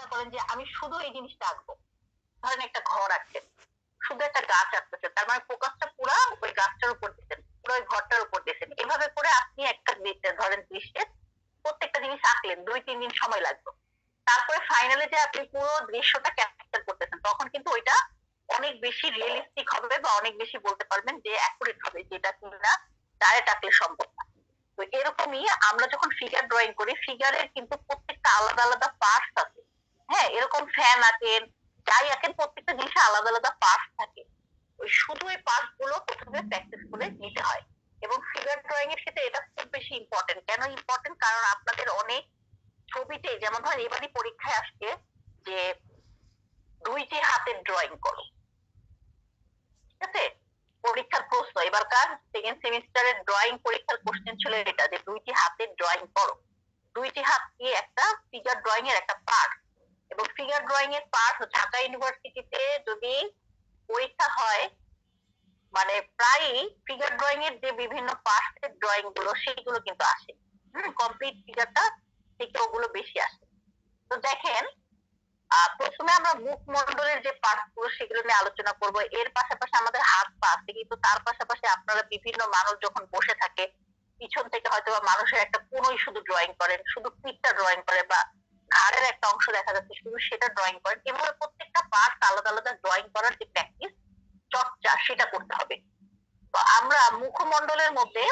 চিন্তা করেন যে আমি শুধু এই জিনিসটা আঁকবো। ধরেন একটা ঘর আঁকছেন শুধু একটা গাছ আঁকতেছে তার মানে ফোকাসটা পুরো ওই গাছটার উপর দিচ্ছেন পুরো ওই ঘরটার উপর দিচ্ছেন এভাবে করে আপনি একটা ধরেন দৃশ্যের প্রত্যেকটা জিনিস আঁকলেন, দুই, তিন দিন সময় লাগবে। তারপরে ফাইনালে যে আপনি পুরো দৃশ্যটা ক্যাপচার করতেছেন, তখন কিন্তু ওইটা অনেক বেশি রিয়েলিস্টিক হবে বা অনেক বেশি বলতে পারবেন যে অ্যাকুরেট হবে, যেটা কিনা ডাইরেক্ট আঁকলে সম্ভব না। তো এরকমই আমরা যখন ফিগার ড্রয়িং করি ফিগারের কিন্তু প্রত্যেকটা আলাদা আলাদা পার্টস আছে। হ্যাঁ এরকম ফ্যান আঁকেন যাই আঁকেন প্রত্যেকটা জিনিসে আলাদা আলাদা পার্টস থাকে। ওই শুধু ওই পার্টসগুলো প্রথমে প্র্যাকটিস করে নিতে হয়। এবং ফিগার ড্রয়িং এর ক্ষেত্রে এটা খুব বেশি ইম্পর্টেন্ট কেন ইম্পর্টেন্ট কারণ আপনাদের অনেক ছবিতে, যেমন ধর এবারই পরীক্ষায় আসছে যে দুইটি হাতের ড্রয়িং করো। ঠিক আছে? পরীক্ষার প্রশ্ন। এবারকার সেকেন্ড সেমিস্টারের ড্রয়িং পরীক্ষার কোশ্চেন ছিল এটা, যে দুইটি হাতের ড্রয়িং করো। দুইটি হাত দিয়ে একটা ফিগার ড্রয়িং এর একটা পার্ট এবং ফিগার ড্রয়িং এর পার্ট ঢাকা ইউনিভার্সিটিতে যদি পরীক্ষা হয় মানে প্রায়ই ফিগার ড্রয়িং এর যে বিভিন্ন পার্টসের ড্রয়িংগুলো, সেগুলো কিন্তু আসে। কমপ্লিট ফিগারটা থেকে ওগুলো বেশি আসে। তো দেখেন প্রথমে আমরা মুখমণ্ডলের যে পার্টসগুলো, সেগুলো নিয়ে আলোচনা করব। এর পাশাপাশি আমাদের হাত পা আছে, কিন্তু তার পাশাপাশি আপনারা বিভিন্ন মানুষ যখন বসে থাকে, পিছন থেকে হয়তো বা মানুষের একটা কোনোই শুধু ড্রয়িং করেন, শুধু পিঠটা ড্রয়িং করে বা ঘাড়ের একটা অংশ দেখা যাচ্ছে শুধু সেটা ড্রয়িং করেন এভাবে প্রত্যেকটা পার্ট আলাদা আলাদা ড্রয়িং করার যে প্র্যাকটিস চর্চা সেটা করতে হবে। আমরা মুখমণ্ডলের মধ্যে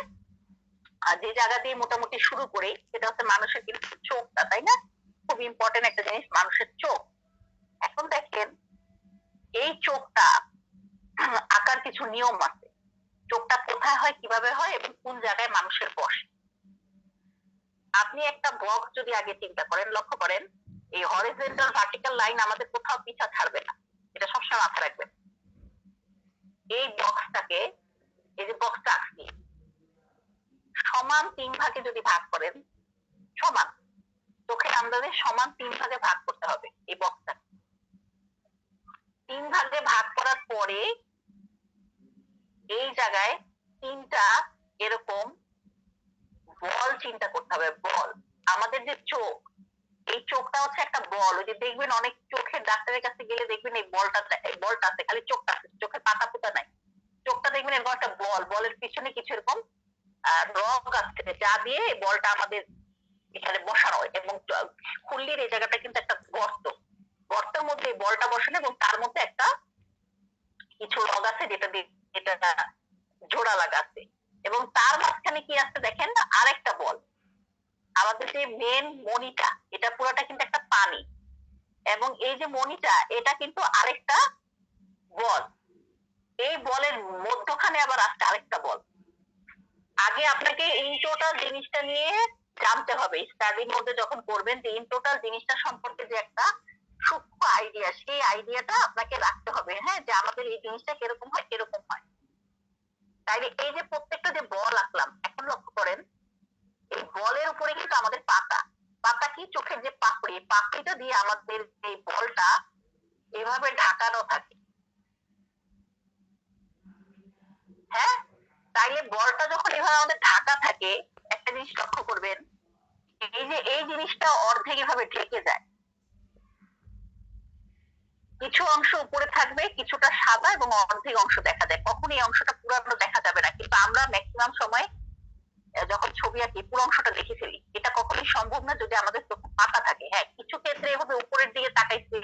যে জায়গা দিয়ে মোটামুটি শুরু করি, সেটা হচ্ছে মানুষের কিন্তু চোখটা, তাই না? খুব ইম্পর্টেন্ট একটা জিনিস, মানুষের চোখ। এখন দেখেন, এই চোখটা আঁকার কিছু নিয়ম আছে। চোখটা কোথায় হয়, কীভাবে হয়, এবং কোন জায়গায় মানুষের বসে। আপনি একটা বক্স যদি আগে চিন্তা করেন, লক্ষ্য করেন, এই হরিজেন্টাল ভার্টিক্যাল লাইন আমাদের কোথাও পিছা ছাড়বে না। এটা সবসময় মাথায় রাখবেন। এই বক্সটাকে এই যে বক্সটা আঁকছি, সমান তিন ভাগে যদি ভাগ করেন, সমান, চোখের আন্দাজে সমান তিন ভাগে ভাগ করতে হবে এই বক্সটা তিন ভাগে ভাগ করার পরে এই জায়গায় তিনটা এরকম চিন্তা করতে হবে, বল। আমাদের যে চোখ, এই চোখটা হচ্ছে একটা বল। ওই যে দেখবেন অনেক চোখের ডাক্তারের কাছে গেলে দেখবেন এই বলটা বলটা আছে, খালি চোখটা আছে, চোখের পাতা পুতা নাই। চোখটা দেখবেন এরকম একটা বল, বলের পিছনে কিছু এরকম রগ আছে যা দিয়ে এই বলটা আমাদের এখানে বসানো হয়। এবং খুললির এই জায়গাটা কিন্তু একটা গর্ত। গর্তের মধ্যে বলটা বসানো এবং তার মধ্যে একটা কিছু রগ আছে যেটা দিয়ে, যেটা জোড়া লাগা আছে। এবং তার মাঝখানে কি আছে দেখেন? আরেকটা বল। আমাদের যে মেন মনিটা এটা পুরোটা কিন্তু একটা পানি। এবং এই যে মনিটা এটা কিন্তু আরেকটা বল। এই বলের মধ্যখানে আবার আসছে আরেকটা বল। আগে আপনাকে এই টোটাল জিনিসটা নিয়ে জানতে হবে। স্টাডির মধ্যে যখন করবেন যে ইন টোটাল জিনিসটা সম্পর্কে যে একটা সূক্ষ্ম আইডিয়া সেই আইডিয়াটা আপনাকে রাখতে হবে। হ্যাঁ যে আমাদের এই জিনিসটা কীরকম হয় এরকম হয় তাইলে এই যে প্রত্যেকটা যে বল আঁকলাম, এখন লক্ষ্য করেন, এই বলের উপরে কিন্তু আমাদের পাতা। পাতা কি? চোখের যে পাপড়ি পাপড়িটা দিয়ে আমাদের এই বলটা এভাবে ঢাকানো থাকে। হ্যাঁ? তাইলে বলটা যখন এভাবে আমাদের ঢাকা থাকে, একটা জিনিস লক্ষ্য করবেন, এই যে, এই জিনিসটা অর্ধেক এভাবে ঢেকে যায়। কিছু অংশ উপরে থাকবে, কিছুটা সাদা এবং অর্ধেক অংশ দেখা যায়। কখন এই অংশটা পুরানো দেখা যাবে না, কিন্তু আমরা ম্যাক্সিমাম সময় যখন ছবি আঁকি, পুরো অংশটা দেখে ফেলি। এটা কখনোই সম্ভব না যদি আমাদের চোখে পাতা থাকে। হ্যাঁ কিছু ক্ষেত্রে এভাবে উপরের দিকে তাকাইছে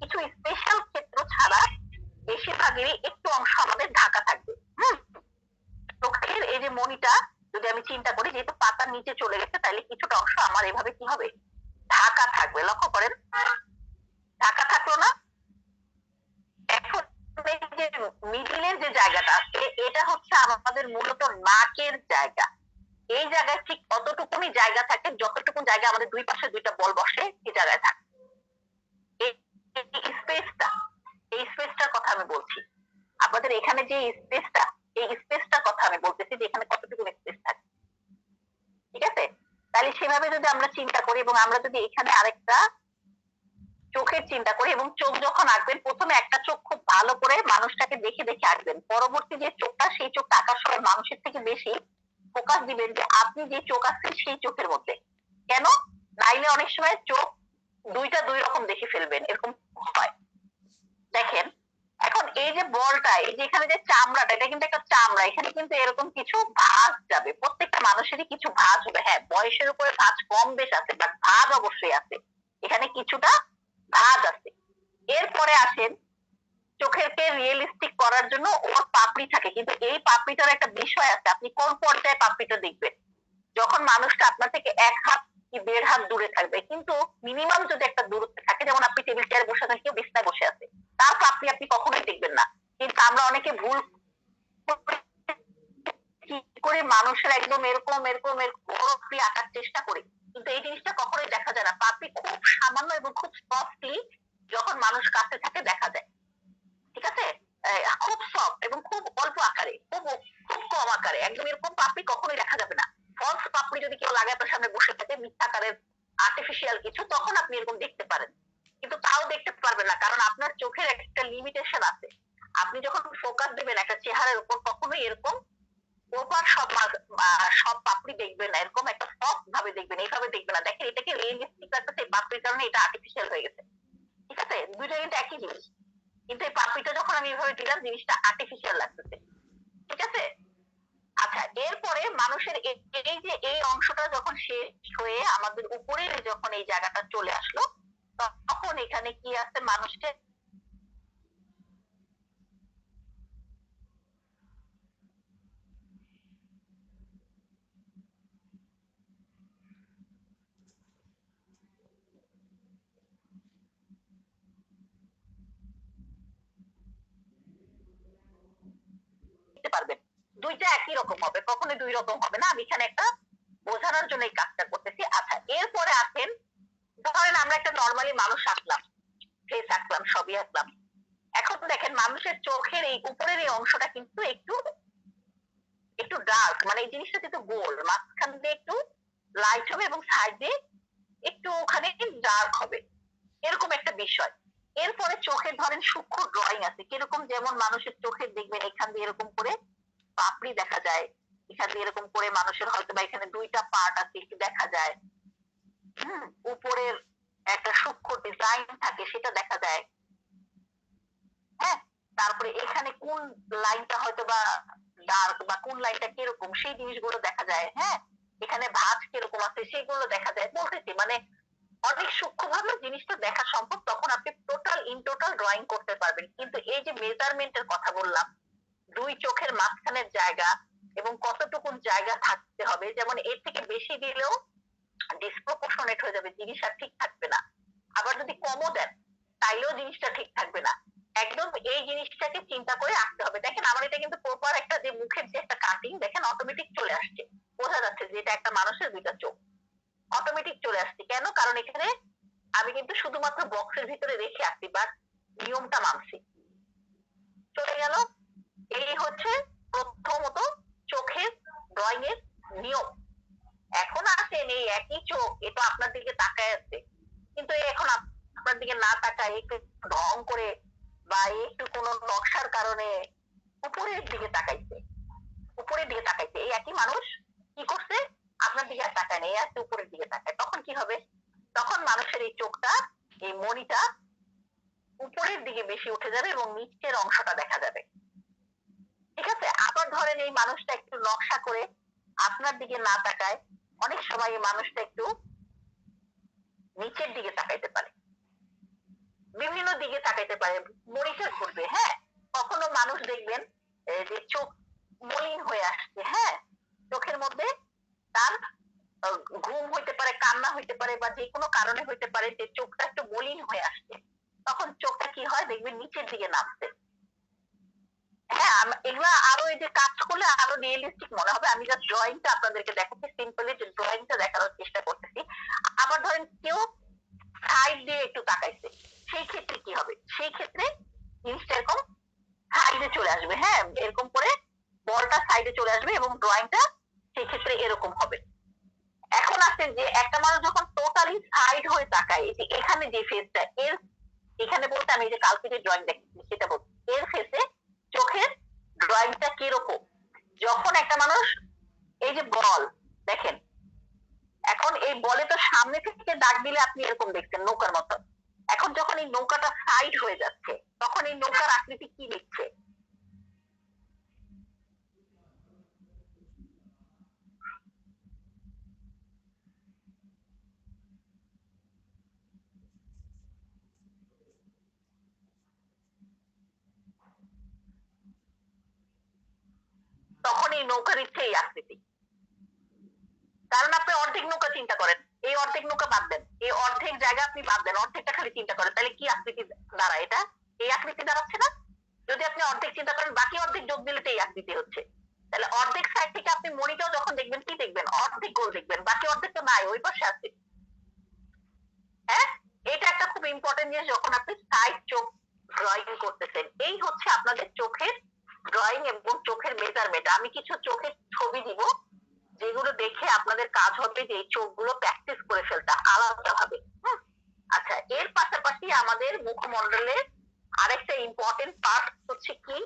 কিছু স্পেশাল ক্ষেত্র ছাড়া বেশিরভাগেরই একটু অংশ আমাদের ঢাকা থাকবে। হুম? চোখের এই যে মনিটা যদি আমি চিন্তা করি, যেহেতু পাতার নিচে চলে গেছে, তাহলে কিছুটা অংশ আমার এভাবে কি হবে? ঢাকা থাকবে। লক্ষ্য করেন ঢাকা থাকল না এখন এই যে মিডিলের যে জায়গাটা। আছে এটা হচ্ছে আমাদের মূলত নাকের জায়গা। এই জায়গায় ঠিক অতটুকুনি জায়গা থাকে, যতটুকু জায়গা আমাদের দুই পাশে দুইটা বল বসে সেই জায়গায় থাকে। এই স্পেসটা এই স্পেসটার কথা আমি বলছি। আপনাদের এখানে যে স্পেসটা এই স্পেসটার কথা আমি বলতেছি যে এখানে কতটুকু স্পেস থাকে। ঠিক আছে? তাহলে সেভাবে যদি আমরা চিন্তা করি এবং আমরা যদি এখানে আরেকটা চোখের চিন্তা করি এবং চোখ যখন আঁকবেন, প্রথমে একটা চোখ খুব ভালো করে মানুষটাকে দেখে দেখে আঁকবেন। পরবর্তী যে চোখটা, সেই চোখটা আঁকার সময় মানুষের থেকে বেশি ফোকাস দিবেন যে আপনি যে চোখ আঁকছেন, সেই চোখের মধ্যে। কেন? নাইলে অনেক সময় চোখ দুইটা দুই রকম দেখে ফেলবেন, এরকম হয়। দেখেন, এখন এই যে বলটা, এই যে এখানে যে চামড়াটা, এটা কিন্তু একটা চামড়া, এখানে কিন্তু এরকম কিছু ভাঁজ যাবে। প্রত্যেকটা মানুষেরই কিছু ভাঁজ হবে। হ্যাঁ বয়সের উপরে ভাঁজ কম বেশ আছে বাট ভাঁজ অবশ্যই আছে। এখানে কিছুটা ভাঁজ আছে। এরপরে আসেন চোখেরকে রিয়েলিস্টিক করার জন্য ওর পাপড়ি থাকে। কিন্তু এই পাপড়িটার একটা বিষয় আছে, আপনি কোন পর্যায়ে পাপড়িটা দেখবেন? যখন মানুষটা আপনার থেকে এক হাত কি দেড় হাত দূরে থাকবে, কিন্তু মিনিমাম যদি একটা দূরত্বে থাকে, যেমন আপনি টেবিল চেয়ারে বসে আছেন, কেউ বিছনায় বসে আছে, তার পাপড়ি আপনি কখনোই দেখবেন না। কিন্তু আমরা অনেকে ভুল কি করে মানুষের একদম এরকম এরকম এরকম আঁকার চেষ্টা করি। কিন্তু এই জিনিসটা কখনোই দেখা যায় না। পাপড়ি খুব সামান্য এবং খুব সফটলি যখন মানুষ কাছে থাকে দেখা যায়। ঠিক আছে? খুব সফট এবং খুব অল্প আকারে, খুব খুব কম আকারে। একদম এরকম পাপড়ি কখনোই দেখা যাবে না। ফলস পাপড়ি যদি কেউ লাগায় আপনার সামনে বসে থাকে মিথ্যা আকারের আর্টিফিশিয়াল কিছু, তখন আপনি এরকম দেখতে পারেন। কিন্তু তাও দেখতে পারবেন না, কারণ আপনার চোখের একটা লিমিটেশন আছে। আপনি যখন ফোকাস দেবেন, একটা চেহারার উপর কখনোই এরকম ওপার সব সব পাপড়ি দেখবেন না, এরকম একটা সফট ভাবে দেখবেন, এইভাবে দেখবেন না। দেখেন, এটাকে রিয়েলিস্টিক লাগতেছে পাপড়ির কারণে এটা আর্টিফিশিয়াল হয়ে গেছে। ঠিক আছে? দুইটা কিন্তু একই জিনিস। কিন্তু এই পাপড়িটা যখন আমি এভাবে দিলাম, জিনিসটা আর্টিফিশিয়াল লাগতেছে। ঠিক আছে? আচ্ছা এরপরে মানুষের এই যে এই অংশটা যখন শেষ হয়ে আমাদের উপরে যখন এই জায়গাটা চলে আসলো, তখন এখানে কি আছে? মানুষের দেখতে পারবেন। দুইটা একই রকম হবে, কখনোই দুই রকম হবে না। আমি এখানে একটা বোঝানোর জন্য এই কাজটা করতেছি। আচ্ছা এরপরে আসেন, ধরেন আমরা একটা নর্মালি মানুষ আঁকলাম ফেস আঁকলাম সবই আঁকলাম এখন দেখেন, মানুষের চোখের এই উপরের এই অংশটা কিন্তু একটু একটু ডার্ক মানে এই জিনিসটা কিন্তু গোল। মাঝখান দিয়ে একটু লাইট হবে এবং সাইড দিয়ে একটু ওখানে ডার্ক হবে। এরকম একটা বিষয়। এরপরে চোখের ধরেন সূক্ষ্ম ড্রয়িং আছে। কীরকম যেমন মানুষের চোখের দেখবেন এখান দিয়ে এরকম করে পাপড়ি দেখা যায়, এখান দিয়ে এরকম করে মানুষের হয়তো বা এখানে দুইটা পার্ট আছে, একটু দেখা যায়। হুম, উপরের একটা সূক্ষ্ম ডিজাইন থাকে, সেটা দেখা যায়। হ্যাঁ তারপরে এখানে কোন লাইনটা হয়তো বা ডার্ক বা কোন লাইনটা কীরকম, সেই জিনিসগুলো দেখা যায়। হ্যাঁ এখানে ভাঁজ কীরকম আছে, সেগুলো দেখা যায়। বলতেছি মানে অনেক সূক্ষ্মভাবে জিনিসটা দেখা সম্ভব, তখন আপনি টোটাল ইন টোটাল ড্রয়িং করতে পারবেন। কিন্তু এই যে মেজারমেন্টের কথা বললাম, দুই চোখের মাঝখানের জায়গা এবং কতটুকু জায়গা থাকতে হবে, যেমন এর থেকে বেশি দিলেও ডিসপ্রপোর্শনেট হয়ে যাবে, জিনিস আর ঠিক থাকবে না। আবার যদি কমও দেন, তাইলেও জিনিসটা ঠিক থাকবে না। একদম এই জিনিসটাকে চিন্তা করে আঁকতে হবে। দেখেন আমার এটা কিন্তু প্রপার একটা যে মুখের যে একটা কাটিং দেখেন অটোমেটিক চলে আসছে। বোঝা যাচ্ছে যে এটা একটা মানুষের দুইটা চোখ। অটোমেটিক চলে আসছে। কেন? কারণ এখানে আমি কিন্তু শুধুমাত্র বক্সের ভিতরে রেখে আসছি বাট নিয়মটা মানছি। চলে গেল। এই হচ্ছে প্রথমত চোখের ড্রয়িং এর নিয়ম। এখন আসেন এই একই চোখ এটা আপনার দিকে তাকায় আছে। কিন্তু এখন আপনার দিকে না তাকায়, একটু ঢং করে বা একটু কোনো নকশার কারণে উপরের দিকে তাকাইছে। উপরের দিকে তাকাইছে। এই একই মানুষ কি করছে? আপনার দিকে তাকায় না, এই আছে উপরের দিকে তাকায়। তখন কি হবে? তখন মানুষের এই চোখটা, এই মনিটা উপরের দিকে বেশি উঠে যাবে এবং নিচের অংশটা দেখা যাবে। ঠিক আছে? আবার ধরেন এই মানুষটা একটু নকশা করে আপনার দিকে না তাকায়, অনেক সময় এই মানুষটা একটু নিচের দিকে তাকাইতে পারে। বিভিন্ন দিকে তাকাইতে পারে মরিচা ঘুরবে হ্যাঁ? কখনো মানুষ দেখবেন যে চোখ মলিন হয়ে আসছে হ্যাঁ? চোখের মধ্যে তার ঘুম হইতে পারে, কান্না হইতে পারে বা যে কোনো কারণে হইতে পারে যে চোখটা একটু মলিন হয়ে আসছে, তখন চোখটা কি হয় দেখবেন নিচের দিকে নামছে। হ্যাঁ এগুলা আরও এই যে কাজ করলে আরও রিয়েলিস্টিক মনে হবে। আমি জাস্ট ড্রয়িংটা আপনাদেরকে দেখাচ্ছি সিম্পলি যে ড্রয়িংটা দেখানোর চেষ্টা করতেছি। আবার ধরেন কেউ সাইড দিয়ে একটু তাকাইছে, সেই ক্ষেত্রে কি হবে? সেই ক্ষেত্রে জিনিসটা এরকম সাইডে চলে আসবে। হ্যাঁ এরকম করে বলটা সাইডে চলে আসবে এবং ড্রয়িংটা সেই ক্ষেত্রে এরকম হবে। এখন আছে যে একটা মানুষ যখন টোটালি সাইড হয়ে তাকায় যে এখানে যে ফেসটা এর, এখানে বলতে আমি যে কালকে যে ড্রয়িং দেখেছি, সেটা বলছি। এর ফেসে চোখের ড্রয়িংটা কীরকম? যখন একটা মানুষ, এই যে বল, দেখেন, এখন এই বলে তো সামনে থেকে দাগ দিলে আপনি এরকম দেখছেন, নৌকার মতো। এখন যখন এই নৌকাটা সাইড হয়ে যাচ্ছে, তখন এই নৌকার আকৃতি কি নিচ্ছে তখন এই নৌকার ইচ্ছে এই আকৃতি। কারণ আপনি অর্ধেক নৌকা চিন্তা করেন, এই অর্ধেক নৌকা বাদ দেন। এই অর্ধেক জায়গা আপনি বাদ দেন, অর্ধেকটা খালি চিন্তা করেন, তাহলে কি আকৃতি দাঁড়ায় এটা? এই আকৃতি দাঁড়াচ্ছে না? যদি আপনি অর্ধেক চিন্তা করেন, বাকি অর্ধেক যোগ দিলে তো এই আকৃতি হচ্ছে। তাহলে অর্ধেক সাইড থেকে আপনি মনিটাও যখন দেখবেন, কি দেখবেন? অর্ধেক গোল দেখবেন, বাকি অর্ধেক তো নাই, ওই পাশে আছে। হ্যাঁ? এটা একটা খুব ইম্পর্টেন্ট জিনিস যখন আপনি সাইড চোখ ড্রয়িং করতেছেন। এই হচ্ছে আপনাদের চোখের ড্রয়িং এবং চোখের মেজারমেন্ট আমি কিছু চোখের ছবি দিব, যেগুলো দেখে আপনাদের কাজ হবে যে চোখগুলো প্র্যাকটিস করে ফেলতে আলাদা ভাবে আচ্ছা এর পাশাপাশি আমাদের মুখমণ্ডলের আরেকটা ইম্পর্টেন্ট পার্ট হচ্ছে কি?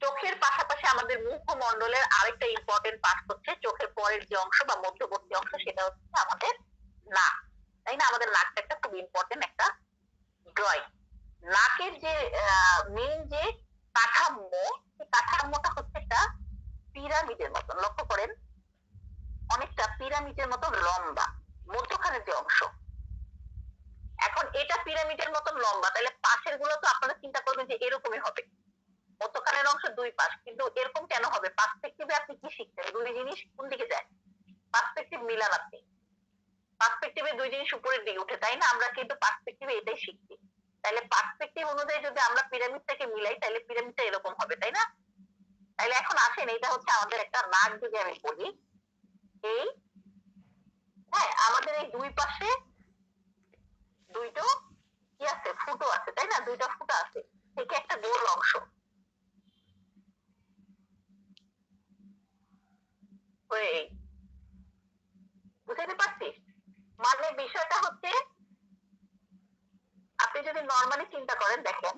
চোখের পাশাপাশি আমাদের মুখমণ্ডলের আরেকটা ইম্পর্টেন্ট পার্ট হচ্ছে চোখের পরের যে অংশ বা মধ্যবর্তী অংশ, সেটা হচ্ছে আমাদের নাক তাই না আমাদের নাকটা একটা খুব ইম্পর্টেন্ট একটা ড্রয়িং নাকের যে মেইন যে কাঠাম্য সেই কাঠাম্যটা হচ্ছে একটা পিরামিডের মতন লক্ষ্য করেন অনেকটা পিরামিডের মতন লম্বা মধ্যখানের যে অংশ এখন এটা পিরামিডের মতন লম্বা তাহলে পাশেরগুলো তো আপনারা চিন্তা করবেন যে এরকমই হবে মধ্যখানের অংশ দুই পাশ কিন্তু এরকম কেন হবে পার্সপেক্টিভে আপনি কি শিখছেন দুই জিনিস কোন দিকে যায় পার্সপেক্টিভ মিলান আপনি পার্সপেক্টিভে দুই জিনিস উপরের দিকে উঠে তাই না আমরা কিন্তু পার্সপেক্টিভে এটাই শিখছি তাহলে পার্সপেক্টিভ অনুযায়ী যদি আমরা পিরামিডটাকে মিলাই তাহলে পিরামিডটা এরকম হবে তাই না তাহলে এখন আসেন এটা হচ্ছে আমাদের একটা নাক যদি আমি বলি এই হ্যাঁ আমাদের এই দুই পাশে দুইটো কি আছে, ফুটো আছে, তাই না? দুইটা ফুটো আছে। থেকে একটা গোল অংশ। বুঝতে পারছিস মানে বিষয়টা হচ্ছে, আপনি যদি নর্মালি চিন্তা করেন, দেখেন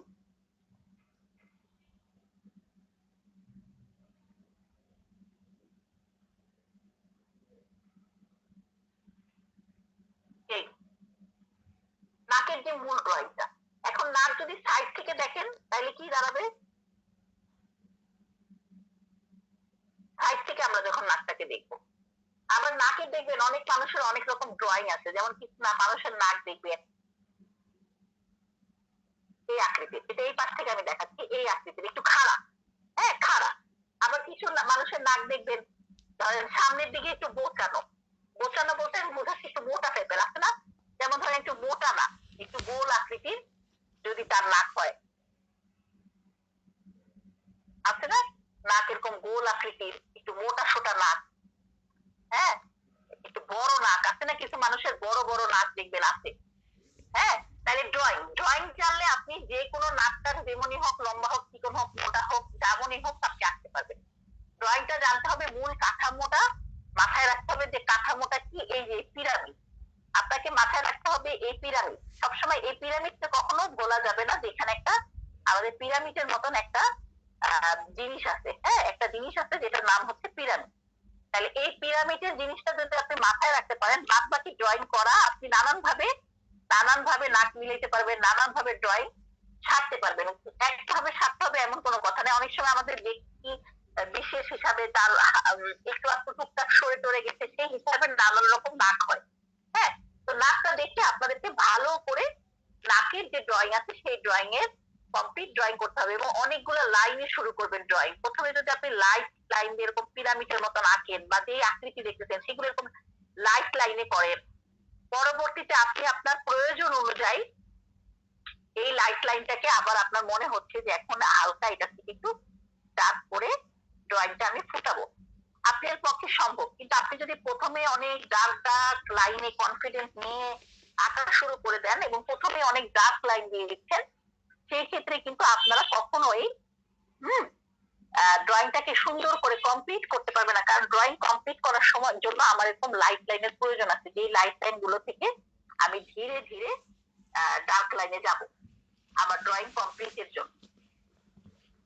এই নাকের যে মূল ড্রয়িংটা এখন নাক যদি সাইড থেকে দেখেন তাহলে কি দাঁড়াবে সাইড থেকে আমরা যখন নাকটাকে দেখব আবার নাকের দেখবেন অনেক মানুষের অনেক রকম ড্রয়িং আছে। যেমন কিছু না মানুষের নাক দেখবেন এই আকৃতির, এটা এই পাশ থেকে আমি দেখাচ্ছি, এই আকৃতির, একটু খাড়া। হ্যাঁ খাড়া। আবার কিছু মানুষের নাক দেখবেন। ধরেন সামনের দিকে একটু বোচানো বোচানো বলতে বোঝাচ্ছি একটু মোটা টাইপের আছে না? যেমন ধরেন একটু মোটা না একটু গোল আকৃতির যদি তার নাক হয়। আছে না? নাক এরকম গোল আকৃতির, একটু মোটা সোটা নাক। হ্যাঁ? বড় নাক, আছে না কিছু মানুষের বড় বড় নাক দেখবেন, আছে। হ্যাঁ? তাহলে ড্রয়িং ড্রয়িং জানলে আপনি যে কোনো নাকটার যেমনই হোক, লম্বা হোক, চিকন হোক, মোটা হোক, যেমনই হোক আপনি আঁকতে পারবেন। ড্রয়িংটা জানতে হবে মূল কাঠামোটা মাথায় রাখতে হবে যে কাঠামোটা কি? এই যে পিরামিড আপনাকে মাথায় রাখতে হবে এই পিরামিড সবসময় এই পিরামিডটা কখনো বলা যাবে না যেখানে একটা আমাদের পিরামিডের মতন একটা জিনিস আছে। হ্যাঁ? একটা জিনিস আছে যেটার নাম হচ্ছে পিরামিড তাহলে এই পিরামিডের জিনিসটা যদি আপনি মাথায় রাখতে পারেন বাদ বাকি ড্রয়িং করা, আপনি নানান ভাবে নানান ভাবে নাক মিলাইতে পারবেন নানান ভাবে ড্রয়িং ছাড়তে পারবেন। একভাবে সারতে হবে এমন কোনো কথা নেই। অনেক সময় আমাদের ব্যক্তি, বিশেষ হিসাবে তার একটু একটু টুকটাক সরে টরে গেছে, সেই হিসাবে নানান রকম নাক হয়। হ্যাঁ? তো নাকটা দেখে আপনাদেরকে ভালো করে নাকের যে ড্রয়িং আছে, সেই ড্রয়িং এর কমপ্লিট ড্রয়িং করতে হবে এবং অনেকগুলো লাইনে শুরু করবেন ড্রয়িং প্রথমে যদি আপনি লাইট লাইন দিয়ে এরকম পিরামিডের মতন আঁকেন বা যে আকৃতি দেখতেছেন, সেগুলো এরকম লাইট লাইনে করেন। পরবর্তীতে আপনি আপনার প্রয়োজন অনুযায়ী এই লাইট লাইনটাকে আবার আপনার মনে হচ্ছে যে এখন হালকা এটা থেকে একটু ডার্ক করে ড্রয়িংটা আমি ফুটাবো। আপনার পক্ষে সম্ভব, কিন্তু আপনি যদি প্রথমে অনেক ডার্ক ডার্ক লাইনে কনফিডেন্স নিয়ে আঁকা শুরু করে দেন এবং প্রথমে অনেক ডার্ক লাইন দিয়ে দিচ্ছেন সেই ক্ষেত্রে কিন্তু আপনারা কখনোই, হুম ড্রয়িংটাকে সুন্দর করে কমপ্লিট করতে পারবে না। কারণ ড্রয়িং কমপ্লিট করার সময় জন্য আমার এরকম লাইট লাইনের প্রয়োজন আছে। যে লাইট লাইনগুলো থেকে আমি ধীরে ধীরে ডার্ক লাইনে যাব আমার ড্রয়িং কমপ্লিটের জন্য।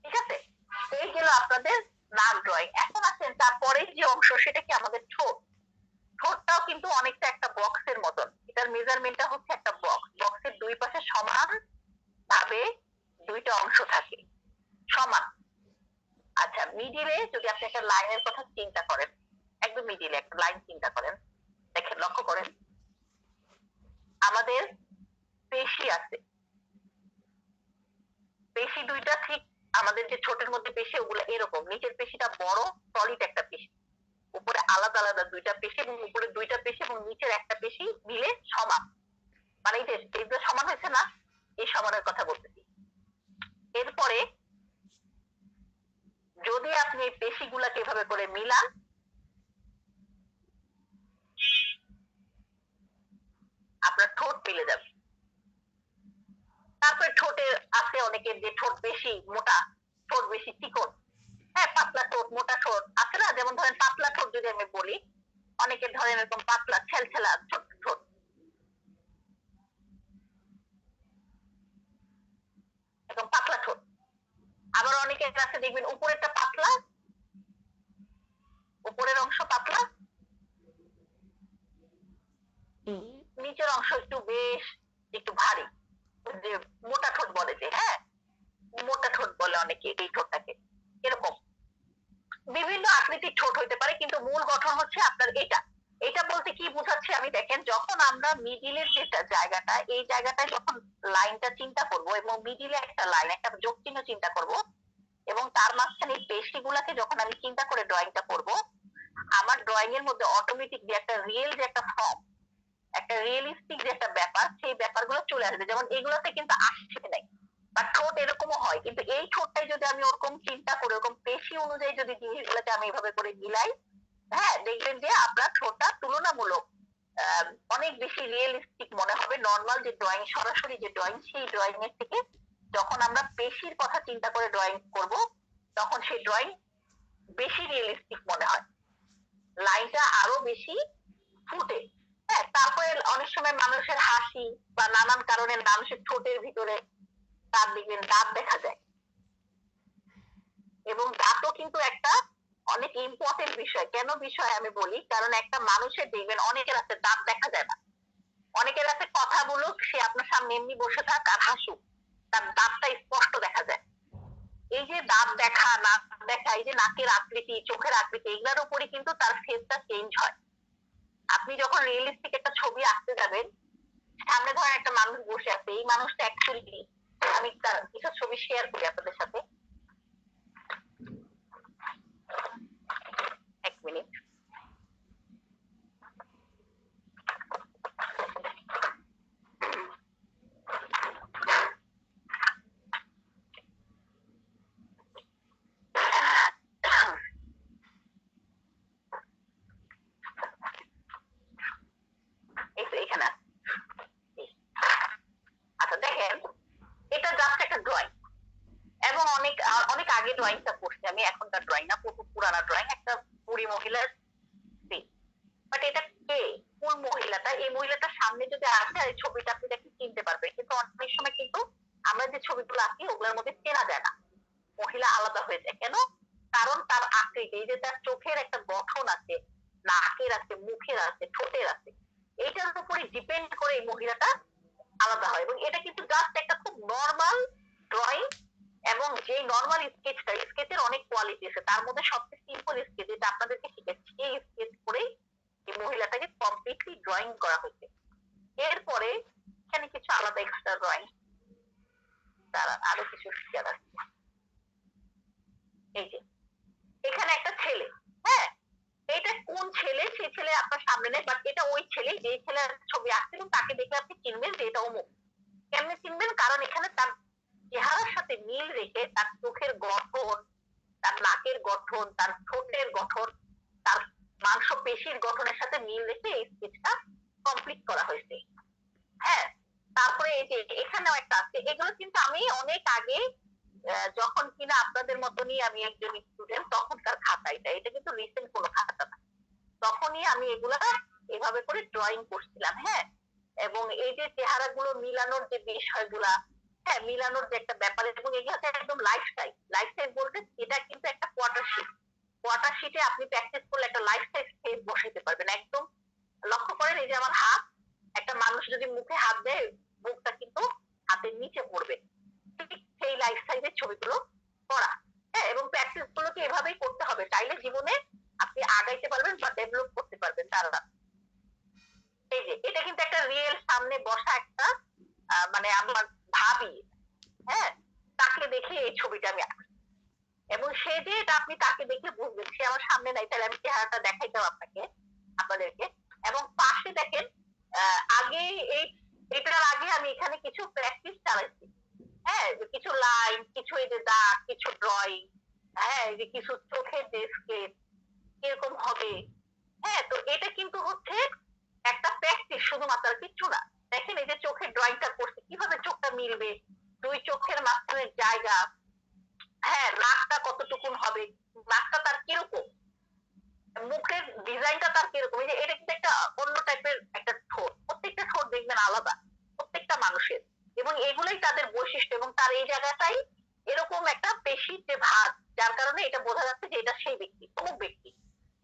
ঠিক আছে? এই গেল আপনাদের নাক ড্রয়িং এখন আছেন তারপরে যে অংশ, সেটা কি আমাদের ঠোঁট? ঠোঁটটাও কিন্তু অনেকটা একটা বক্সের মতন। এটার মেজারমেন্টটা হচ্ছে একটা বক্স বক্সের দুই পাশে সমান ভাবে দুইটা অংশ থাকে। সমান। আচ্ছা মিডিলে যদি আপনি একটা লাইনের কথা চিন্তা করেন, একদম মিডিলে একটা লাইন চিন্তা করেন, দেখেন, লক্ষ্য করেন। আমাদের পেশি আছে। পেশি দুইটা ঠিক আমাদের যে ছোটের মধ্যে পেশি, ওগুলো এরকম। নিচের পেশিটা বড় সলিড একটা পেশি। উপরে আলাদা আলাদা দুইটা পেশি এবং উপরে দুইটা পেশি এবং নিচের একটা পেশি মিলে সমান। মানে এই যে সমান হয়েছে না? এই সমানের কথা বলতেছি। এরপরে যদি আপনি এই পেশিগুলাকে এভাবে করে মিলান, আপনার ঠোঁট মিলে যাবে। তারপরে ঠোঁটে আছে অনেকের যে ঠোঁট বেশি মোটা, ঠোঁট বেশি চিকন। হ্যাঁ পাতলা ঠোঁট, মোটা ঠোঁট আছে না? যেমন ধরেন পাতলা ঠোঁট যদি আমি বলি, অনেকের ধরেন এরকম পাতলা, ছেলছেলা ছোট ঠোঁট এরকম পাতলা ঠোঁট আবার অনেকের কাছে দেখবেন উপরেরটা পাতলা উপরের অংশ পাতলা। নিচের অংশ একটু বেশ একটু ভারী। যে মোটা ঠোঁট বলে যে হ্যাঁ? মোটা ঠোঁট বলে অনেকে এই ঠোঁটটাকে। এরকম। বিভিন্ন আকৃতির ঠোঁট হইতে পারে কিন্তু মূল গঠন হচ্ছে আপনার এটা এটা বলতে কি বোঝাচ্ছে আমি? দেখেন যখন আমরা মিডিলের যেটা জায়গাটা এই জায়গাটায় যখন লাইনটা চিন্তা করব এবং মিডিলে একটা লাইন একটা যোগ চিহ্ন চিন্তা করব এবং তার মাঝখানে পেশিগুলাকে যখন আমি চিন্তা করে ড্রয়িংটা করব, আমার ড্রয়িং এর মধ্যে অটোমেটিক যে একটা রিয়েল যে একটা ফর্ম একটা রিয়েলিস্টিক যে একটা ব্যাপার, সেই ব্যাপারগুলো চলে আসবে। যেমন এগুলোতে কিন্তু আসছে নাই, বা ঠোঁট এরকমও হয়, কিন্তু এই ঠোঁটটাই যদি আমি ওরকম চিন্তা করি, ওরকম পেশি অনুযায়ী যদি জিনিসগুলোকে আমি এভাবে করে মিলাই হ্যাঁ দেখবেন যে আপনার ঠোঁটটা তুলনামূলক অনেক বেশি রিয়েলিস্টিক মনে হবে। নর্মাল যে ড্রয়িং সরাসরি যে ড্রয়িং সেই ড্রয়িং এর থেকে যখন আমরা পেশির কথা চিন্তা করে ড্রয়িং করব, তখন সেই ড্রয়িং বেশি রিয়েলিস্টিক মনে হয়। লাইনটা আরও বেশি ফুটে। হ্যাঁ তারপরে অনেক সময় মানুষের হাসি বা নানান কারণে মানুষের ঠোঁটের ভিতরে তার দেখবেন দাঁত দেখা যায়। এবং দাঁতও কিন্তু একটা অনেক ইম্পর্টেন্ট বিষয়। কেন বিষয় আমি বলি? কারণ একটা মানুষের দেখবেন অনেকের আছে দাঁত দেখা যায় না। অনেকের আছে কথা বলুক সে আপনার সামনে এমনি বসে থাক আর হাসুক। তার দাঁতটা স্পষ্ট দেখা যায়। এই যে দাঁত দেখা, নাক দেখা, এই যে নাকের আকৃতি, চোখের আকৃতি, এগুলোর উপরে কিন্তু তার ফেসটা চেঞ্জ হয়। আপনি যখন রিয়েলিস্টিক একটা ছবি আঁকতে যাবেন, সামনে ধরেন একটা মানুষ বসে আছে, এই মানুষটা অ্যাকচুয়ালি আমি কিছু ছবি শেয়ার করি আপনাদের সাথে এক মিনিট এই তো এখানে আছে। এই। আচ্ছা দেখেন এটা জাস্ট একটা ড্রয়িং এবং অনেক আ- অনেক আগে ড্রয়িংটা করছি আমি এখনকার ড্রয়িং না পুরো পুরানা ড্রয়িং একটা বুড়ি মহিলার বাট এটা কে? কোন মহিলাটা? এই সামনে যদি আসে এই ছবিটা আপনি দেখে চিনতে কিন্তু অনেক সময় কিন্তু আমরা যে ছবিগুলো আঁকি, ওগুলোর মধ্যে চেনা যায় না। মহিলা আলাদা হয়ে যায়। কেন? কারণ তার আকৃতি যে তার চোখের একটা গঠন আছে, নাকের আছে, মুখের আছে, ঠোঁটের আছে এইটার উপরে ডিপেন্ড করে এই মহিলাটা আলাদা হয়। এবং এটা কিন্তু জাস্ট একটা খুব নর্মাল ড্রয়িং এবং যে নর্মাল স্কেচটা স্কেচের অনেক কোয়ালিটি আছে। তার মধ্যে সবচেয়ে সিম্পল স্কেচ যেটা আপনাদেরকে শিখেছি এই স্কেচ করেই এই মহিলাটাকে কমপ্লিটলি ড্রয়িং করা হয়েছে। এরপরে এখানে কিছু আলাদা এক্সট্রা ড্রয়িং তারা আরও কিছু ফিচার আছে এই যে, এখানে একটা ছেলে হ্যাঁ? এটা কোন ছেলে? সেই ছেলে আপনার সামনে নেই বাট এটা ওই ছেলে, যে ছেলের ছবি আঁকছিলেন তাকে দেখে আপনি চিনবেন যে এটা অমুক। কেমনে চিনবেন? কারণ এখানে তার চেহারার মিল রেখে তার চোখের গঠন, তার নাকের গঠন, তার ঠোঁটের গঠন, তার মাংস পেশির গঠনের সাথে মিল রেখে এই স্কেচটা কমপ্লিট করা হয়েছে। হ্যাঁ তারপরে এই যে এখানেও একটা আছে, এগুলো কিন্তু আমি অনেক আগে যখন কিনা আপনাদের মতনই আমি একজন স্টুডেন্ট তখনকার খাতা এটা এটা কিন্তু রিসেন্ট কোনো খাতা না। তখনই আমি এগুলা এভাবে করে ড্রয়িং করছিলাম হ্যাঁ? এবং এই যে চেহারাগুলো মিলানোর যে বিষয়গুলা হ্যাঁ মিলানোর যে একটা ব্যাপার এবং এগুলো হচ্ছে একদম লাইফস্টাইল লাইফস্টাইল বলতে এটা কিন্তু একটা কোয়ার্টার শিট কোয়ার্টার শিটে আপনি প্র্যাকটিস করলে একটা লাইফস্টাইল স্কেচ বসাইতে পারবেন। একদম লক্ষ্য করেন, এই যে আমার হাত, একটা মানুষ যদি মুখে হাত দেয়, মুখটা কিন্তু হাতের নিচে পড়বে। ঠিক সেই লাইফ সাইজের ছবিগুলো করা। হ্যাঁ এবং প্র্যাকটিস গুলোকে এভাবেই করতে হবে। চাইলে জীবনে আপনি আগাইতে পারবেন বা ডেভেলপ করতে পারবেন তারা। এই যে, এটা কিন্তু একটা রিয়েল সামনে বসা একটা মানে আমার ভাবি হ্যাঁ? তাকে দেখে এই ছবিটা আমি এবং সে যে এটা আপনি তাকে দেখে বুঝবেন, সে আমার সামনে নাই, তাহলে আমি চেহারাটা দেখাইতাম আপনাকে, আপনাদেরকে। এবং পাশে দেখেন আগে এই, এটার আগে আমি এখানে কিছু প্র্যাকটিস চালাইছি। হ্যাঁ কিছু লাইন কিছু এই যে দাগ, কিছু ড্রয়িং হ্যাঁ যে কিছু চোখের যে স্কেচ কীরকম হবে। হ্যাঁ তো এটা কিন্তু হচ্ছে একটা প্র্যাকটিস শুধুমাত্র কিচ্ছু না। দেখেন এই যে চোখের ড্রয়িংটা করছে, কীভাবে চোখটা মিলবে? দুই চোখের মাঝখানের জায়গা। হ্যাঁ নাকটা কতটুকুন হবে? নাকটা তার কীরকম? মুখের ডিজাইনটা তার কীরকম? এই যে এটা কিন্তু একটা অন্য টাইপের একটা ঠোঁট। প্রত্যেকটা ঠোঁট দেখবেন আলাদা, প্রত্যেকটা মানুষের। এবং এগুলোই তাদের বৈশিষ্ট্য এবং তার এই জায়গাটাই এরকম একটা পেশির যে ভাগ যার কারণে এটা বোঝা যাচ্ছে যে এটা সেই ব্যক্তি, অমুক ব্যক্তি।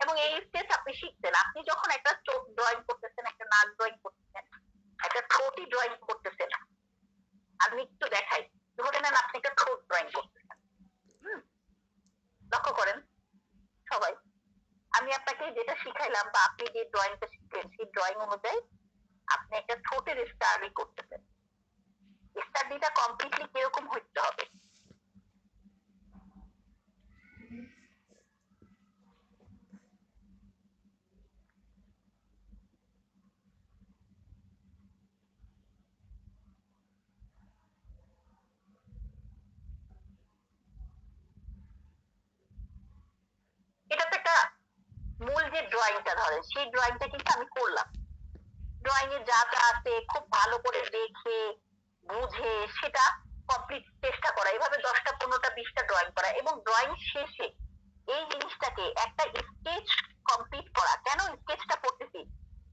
এবং এই স্টেজ আপনি শিখছেন। আপনি যখন একটা চোখ ড্রয়িং করতেছেন, একটা নাক ড্রয়িং করতেছেন একটা ঠোঁটই ড্রয়িং করতেছেন আমি একটু দেখাই ধরে নেন আপনি একটা ঠোঁট ড্রয়িং করতেছেন। হম। লক্ষ্য করেন, সবাই, আমি আপনাকে যেটা শিখাইলাম বা আপনি যে ড্রয়িংটা শিখলেন, সেই ড্রয়িং অনুযায়ী আপনি একটা ঠোঁটের স্টাডি করতেছেন। স্টাডিটা কমপ্লিটলি কীরকম হইতে হবে এটা তো একটা মূল যে ড্রয়িংটা ধরেন, সেই ড্রয়িংটা কিন্তু আমি করলাম। ড্রয়িং এ যা যা আছে, খুব ভালো করে দেখে, বুঝে, সেটা কমপ্লিট চেষ্টা করা। এভাবে দশটা, পনেরোটা, বিশটা ড্রয়িং করা। এবং ড্রয়িং শেষে এই জিনিসটাকে একটা স্কেচ কমপ্লিট করা। কেন স্কেচটা করতেছি?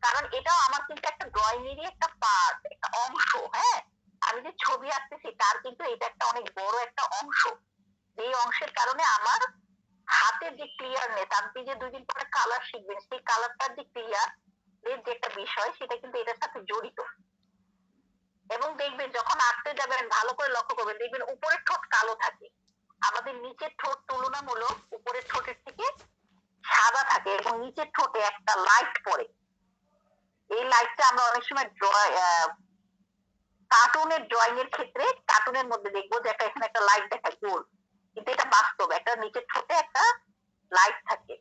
কারণ এটাও আমার কিন্তু একটা ড্রয়িং এরই একটা পার্ট একটা অংশ হ্যাঁ? আমি যে ছবি আঁকতেছি, তার কিন্তু এটা একটা অনেক বড় একটা অংশ। এই অংশের কারণে আমার হাতের যে ক্লিয়ারনেস আপনি যে দুই দিন পরে কালার শিখবেন সেই কালারটার যে ক্লিয়ার এর যে একটা বিষয়, সেটা কিন্তু এটার সাথে জড়িত। এবং দেখবেন যখন আঁকতে যাবেন, ভালো করে লক্ষ্য করবেন, দেখবেন উপরের ঠোঁট কালো থাকে। আমাদের নিচের ঠোঁট তুলনামূলক উপরের ঠোঁটের থেকে সাদা থাকে এবং নিচের ঠোঁটে একটা লাইট পড়ে। এই লাইটটা আমরা অনেক সময় কার্টুনের ড্রয়িং এর ক্ষেত্রে কার্টুনের মধ্যে দেখব যে একটা এখানে একটা লাইট দেখায় গোল। কিন্তু এটা বাস্তব একটা নিচের ঠোঁটে একটা লাইট থাকে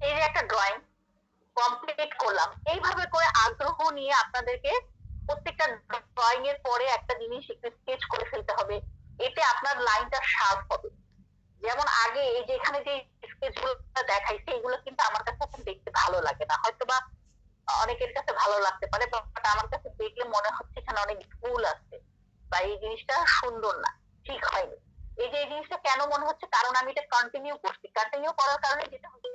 এই যে একটা ড্রয়িং কমপ্লিট করলাম। এইভাবে করে আগ্রহ নিয়ে আপনাদেরকে প্রত্যেকটা ড্রয়িং এর পরে একটা জিনিস একটু স্কেচ করে ফেলতে হবে। এতে আপনার লাইনটা শার্প হবে। যেমন আগে এই যে এখানে যে স্কেচগুলো দেখাইছে এগুলো কিন্তু আমার কাছে এখন দেখতে ভালো লাগে না। হয়তো বা অনেকের কাছে ভালো লাগতে পারে বাট আমার কাছে দেখলে মনে হচ্ছে এখানে অনেক ভুল আছে বা এই জিনিসটা সুন্দর না, ঠিক হয়নি। এই যে এই জিনিসটা কেন মনে হচ্ছে? কারণ আমি এটা কন্টিনিউ করছি। কন্টিনিউ করার কারণে যেটা হচ্ছে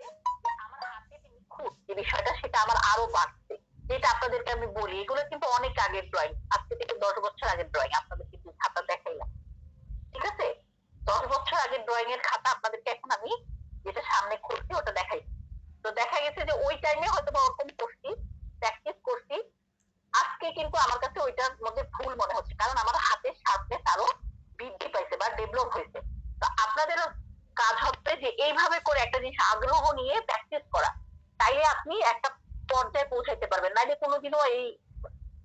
হাতে যে বিষয়টা সেটা আমার আরও বাড়ছে। যেটা আপনাদেরকে আমি বলি, এগুলো কিন্তু অনেক আগের ড্রয়িং আজকে থেকে দশ বছর আগের ড্রয়িং আপনাদের কিন্তু খাতা দেখাইলাম। ঠিক আছে? দশ বছর আগের ড্রয়িং এর খাতা আপনাদেরকে এখন আমি যেটা সামনে করছি, ওটা দেখাই। তো দেখা গেছে যে ওই টাইমে হয়তো বা ওরকম করছি প্র্যাকটিস করছি। আজকে কিন্তু আমার কাছে ওইটার মধ্যে ভুল মনে হচ্ছে, কারণ আমার হাতের শার্পনেস আরও বৃদ্ধি পাইছে বা ডেভেলপ হয়েছে। তো আপনাদেরও কাজ হচ্ছে যে এইভাবে করে একটা জিনিস আগ্রহ নিয়ে প্র্যাকটিস করা। তাইলে আপনি একটা পর্যায়ে পৌঁছাইতে পারবেন। নাইলে কোনোদিনও এই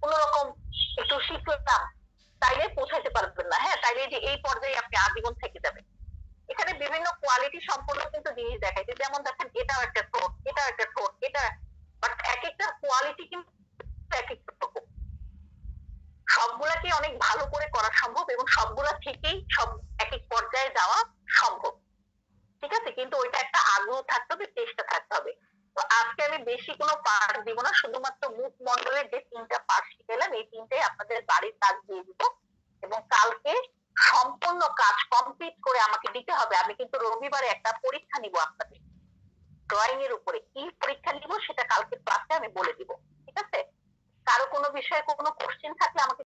কোন রকম একটু শিখলাম তাইলে পৌঁছাইতে পারবেন না হ্যাঁ? তাইলে যে এই পর্যায়ে আপনি আজীবন থেকে যাবেন। এখানে বিভিন্ন কোয়ালিটি সম্পূর্ণ কিন্তু জিনিস দেখাইছে। যেমন দেখেন, এটাও একটা ঠোঁট এটাও একটা ঠোঁট এটা বাট এক একটা কোয়ালিটি কিন্তু এক এক রকম। সবগুলাকে অনেক ভালো করে করা সম্ভব এবং সবগুলা থেকেই সব এক এক পর্যায়ে যাওয়া সম্ভব। ঠিক আছে? কিন্তু ওইটা একটা আগ্রহ থাকতে হবে, চেষ্টা থাকতে হবে। আজকে আমি বেশি কোনো পার্ট দিব না, শুধুমাত্র মুখ মন্ডলের যে তিনটা পার্ট শিখেলাম, এই তিনটাই আপনাদের বাড়ির কাজ দিয়ে দিব এবং কালকে সম্পূর্ণ কাজ কমপ্লিট করে আমাকে দিতে হবে। আমি কিন্তু রবিবারে একটা পরীক্ষা নিব আপনাদের। ড্রয়িং এর উপরে কি পরীক্ষা নিব সেটা কালকে ক্লাসে আমি বলে দিব, ঠিক আছে? কারও কোনো বিষয়ে কোনো কোশ্চেন থাকলে আমাকে